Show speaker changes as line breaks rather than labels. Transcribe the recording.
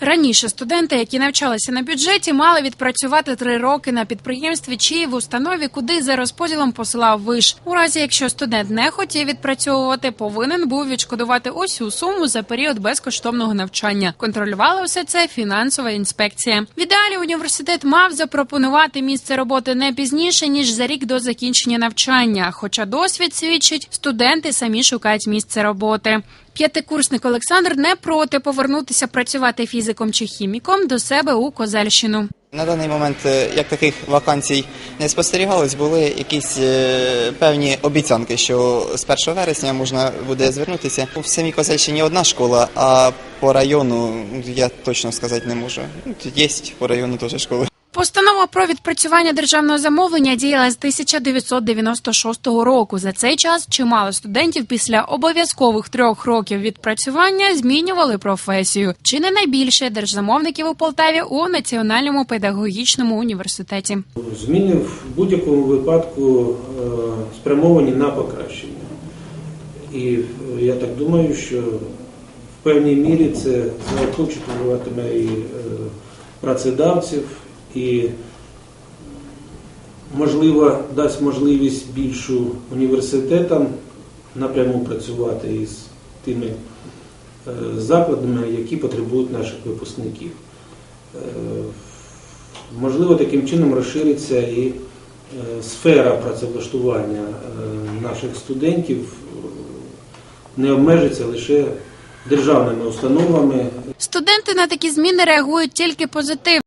Раніше студенти, які навчалися на бюджеті, мали відпрацювати три роки на підприємстві чи в установі, куди за розподілом посилав виш. У разі, якщо студент не хотів відпрацьовувати, повинен був відшкодувати усю суму за період безкоштовного навчання. Контролювала все це фінансова інспекція. В ідеалі університет мав запропонувати місце роботи не пізніше ніж за рік до закінчення навчання. Хоча досвід свідчить, студенти самі шукають місце роботи. П'ятикурсник Олександр не проти повернутися працювати фізиком чи хіміком до себе у Козельщину.
На даний момент е, як таких вакансій не спостерігалось, були якісь е, певні обіцянки, що з 1 вересня можна буде звернутися. В самій Козельщині одна школа, а по району я точно сказати не можу. Ну, Є по району теж школи.
Постанова про відпрацювання державного замовлення діяла з 1996 року. За цей час чимало студентів після обов'язкових трьох років відпрацювання змінювали професію. Чи не найбільше держзамовників у Полтаві у Національному педагогічному університеті.
Зміни в будь-якому випадку е, спрямовані на покращення. І е, я так думаю, що в певній мірі це заохочуватиме і е, працедавців, і можливо дасть можливість більшу університетам напряму працювати із тими е, закладами, які потребують наших випускників. Е, Можливо, таким чином розшириться і е, сфера працевлаштування наших студентів, не обмежиться лише державними установами
Студенти на такі зміни реагують тільки позитивно.